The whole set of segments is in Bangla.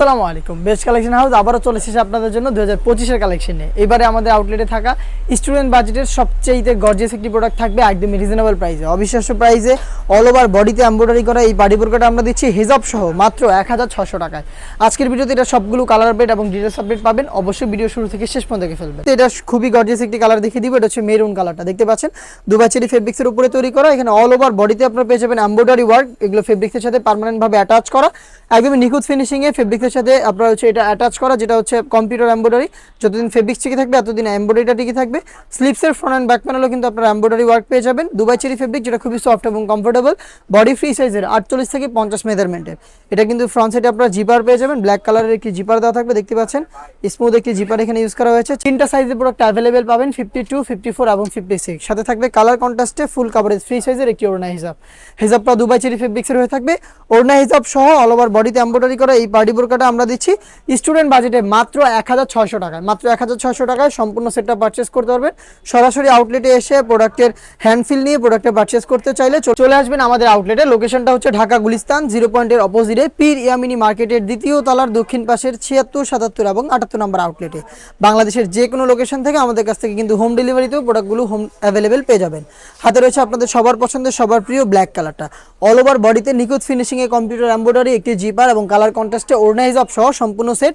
আসসালামু আলাইকুম। বেস্ট কালেকশন হাউস আবারও চলে এসেছে আপনাদের জন্য দু হাজার পঁচিশের কালেকশন এবারে আমাদের আউটলেটে থাকা স্টুডেন্ট বাজেটের সবচেয়ে গর্জিয়াস একটি প্রোডাক্ট থাকবে একদমই রিজনেবল প্রাইসে অবিশ্বাস্য প্রাইসে অল ওভার বডিতে এম্ব্রয়ডারি করা এই বাড়ি বোরকাটা আমরা দিচ্ছি হেজাব সহ, মাত্র এক হাজার ছশো টাকায়। আজকের ভিডিওতে এটা সবগুলো কালার আপডেট এবং ডিটেলস আপডেট পাবেন। অবশ্যই ভিডিও শুরু থেকে শেষ পর্যন্ত দেখে ফেলবেন। তো এটা খুবই গর্জিয়াস একটি কালার দেখিয়ে দিব, এটা হচ্ছে মেরুন কালারটা দেখতে পাচ্ছেন দুবাই চেরি ফেব্রিক্সের উপরে তৈরি করা। এখানে অল ওভার বডিতে আপনারা পেয়ে যাবেন এম্ব্রয়ডারি ওয়ার্ক এগুলো ফেব্রিক্সের সাথে পার্মানেন্টভাবে অ্যাটাচ করা। একদমই নিখুঁত ফিনিশিংয়ে ফেব্রিক্সের সাথে আপনারা হচ্ছে এটা অ্যাটাচ করা, যেটা হচ্ছে কম্পিউটার এম্ব্রয়ডারি যতদিন ফেব্রিক টিকে থাকবে, এতদিন এম্ব্রয়ডারিটা টিকে থাকবে। স্লিপসের ফ্রন্ট অ্যান্ড ব্যাক প্যানেলও কিন্তু আপনারা এম্ব্রয়ডারি ওয়ার্ক পেয়ে যাবেন। দুবাই চেরি ফেব্রিক যেটা খুবই সফট এবং কমফোর্টেবল বডি ফ্রি সাইজের আটচল্লিশ থেকে পঞ্চাশ মেজারমেন্টের এটা কিন্তু ফ্রন্ট সাইডে আপনারা জিপার পেয়ে যাবেন। ব্ল্যাক কালারের একটি জিপার দেওয়া থাকবে, দেখতে পাচ্ছেন। স্মুথ একটি জিপার এখানে ইউজ করা হয়েছে। তিনটা সাইজের প্রোডাক্ট অ্যাভেলেবেল পাবেন ফিফটি টু ফিফটি ফোর এবং ফিফটি সিক্স সাথে থাকবে কালার কন্ট্রাস্টে ফুল কাভারেজ ফ্রি সাইজের একটি ওড়না হিসাব হিসাবটা দুবাই চেরি ফেব্রিক্সের হয়ে থাকবে। ওড়না হিসাব সহ অল ওভার বডিতে এম্ব্রয়ডারি করা এই পার্টি বোরকাটা আমরা দিচ্ছি। স্টুডেন্ট বাজেটে মাত্র এক হাজার ছয়শো টাকায়। মাত্র এক হাজার ছয়শো টাকায় সম্পূর্ণ সেটটা পারচেস করতে পারবেন। সরাসরি আউটলেটে এসে প্রোডাক্টের হ্যান্ডফিল নিয়ে প্রোডাক্টে পারচেস করতে চাইলে চলে আসবেন আমাদের আউটলেটে লোকেশনটা হচ্ছে ঢাকা গুলিস্তান জিরো পয়েন্টের অপোজিটে পীর ইয়ামিনি মার্কেটের দ্বিতীয় তলার দক্ষিণ পাশের ছিয়াত্তর, সাতাত্তর এবং আটাত্তর নম্বর আউটলেটে বাংলাদেশের যে কোনো লোকেশন থেকে আমাদের কাছ থেকে কিন্তু হোম ডেলিভারিতেও প্রোডাক্টগুলো হোম অ্যাভেলেবেল পেয়ে যাবেন। হাতে রয়েছে আপনাদের সবার পছন্দের, সবার প্রিয় ব্ল্যাক কালারটা অল ওভার বডিতে নিখুঁত ফিনিশিংয়ে কম্পিউটার এম্ব্রয়ডারি একটি জিপার এবং কালার কন্ট্রাস্টে ওড়নাইজ অফ সহ সম্পূর্ণ সেট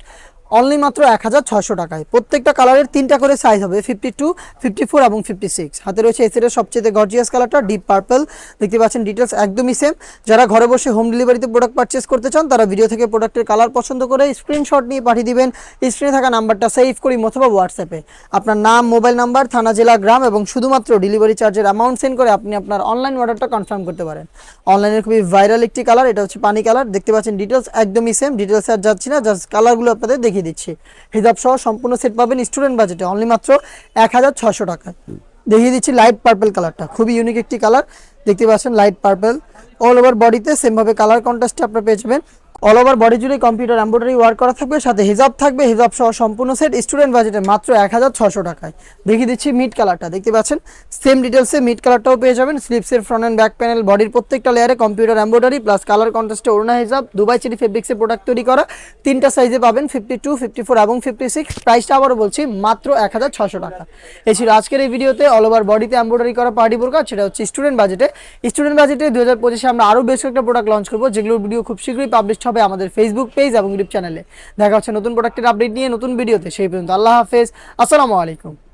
অনলি মাত্র এক হাজার ছশো টাকায়। প্রত্যেকটা কালারের তিনটা করে সাইজ হবে ফিফটি টু ফিফটি ফোর এবং ফিফটি সিক্স হাতে রয়েছে এসের সবচেয়ে গর্জিয়াস কালারটা ডিপ পার্পল দেখতে পাচ্ছেন ডিটেলস একদমই সেম যারা ঘরে বসে হোম ডেলিভারিতে প্রোডাক্ট পারচেস করতে চান, তারা ভিডিও থেকে প্রোডাক্টের কালার পছন্দ করে স্ক্রিনশট নিয়ে পাঠিয়ে দিবেন। স্ক্রিনে থাকা নাম্বারটা সেভ করি অথবা হোয়াটসঅ্যাপে আপনার নাম মোবাইল নাম্বার থানা, জেলা, গ্রাম এবং শুধুমাত্র ডেলিভারি চার্জের অ্যামাউন্ট সেন্ড করে আপনি আপনার অনলাইন অর্ডারটা কনফার্ম করতে পারেন। অনলাইনের খুবই ভাইরাল একটি কালার এটা হচ্ছে পানি কালার দেখতে পাচ্ছেন ডিটেলস একদমই সেম ডিটেলস আর যাচ্ছি না জাস্ট কালারগুলো আপনাদের দেখিয়ে দিচ্ছি। হিজাব সহ সম্পূর্ণ সেট পাবেন স্টুডেন্ট বাজেটে অনলি মাত্র এক হাজার ছশো টাকা। দেখিয়ে দিচ্ছি লাইট পার্পেল কালারটা খুবই ইউনিক একটি কালার দেখতে পাচ্ছেন লাইট পার্পেল অল ওভার বডিতে সেমভাবে কালার কন্ট্রাস্টে আপনারা পেয়ে যাবেন। অল ওভার বডি জুড়ে কম্পিউটার এম্ব্রয়ডারি ওয়ার্ক করা থাকবে, সাথে হিজাব থাকবে, হিজাব সহ সম্পূর্ণ সেট স্টুডেন্ট বাজেটে মাত্র এক হাজার ছশো টাকায়। দেখিয়ে দিচ্ছি মিড কালারটা দেখতে পাচ্ছেন? সেম ডিটেলসে মিড কালারটাও পেয়ে যাবেন স্লিপসের ফ্রন্ট অ্যান্ড ব্যাক প্যানেল বডির প্রত্যেকটা লেয়ারে কম্পিউটার এম্ব্রয়ডারি প্লাস কালার কন্ট্রাস্টে ওড়না হিসাব দুবাই চিরি ফেব্রিক্সের প্রোডাক্ট তৈরি করা, তিনটা সাইজে পাবেন ফিফটি টু ফিফটি ফোর এবং ফিফটি সিক্স প্রাইসটা আবারও বলছি, মাত্র এক হাজার ছশো টাকা। এই ছিল আজকের এই ভিডিওতে অল ওভার বডিতে এম্ব্রয়ডারি করা পার্টি বোরকা সেটা হচ্ছে স্টুডেন্ট বাজেটে স্টুডেন্ট বাজেটে দু হাজার পঁচিশে আমরা আরও বেশ কয়েকটা প্রোডাক্ট লঞ্চ করব, যেগুলোর ভিডিও খুব শীঘ্রই পাবলিশ হবে আমাদের ফেসবুক পেজ এবং ইউটিউব চ্যানেলে দেখা হচ্ছে নতুন প্রোডাক্টের আপডেট নিয়ে নতুন ভিডিওতে সেই পর্যন্ত আল্লাহ হাফেজ। আসসালামু আলাইকুম।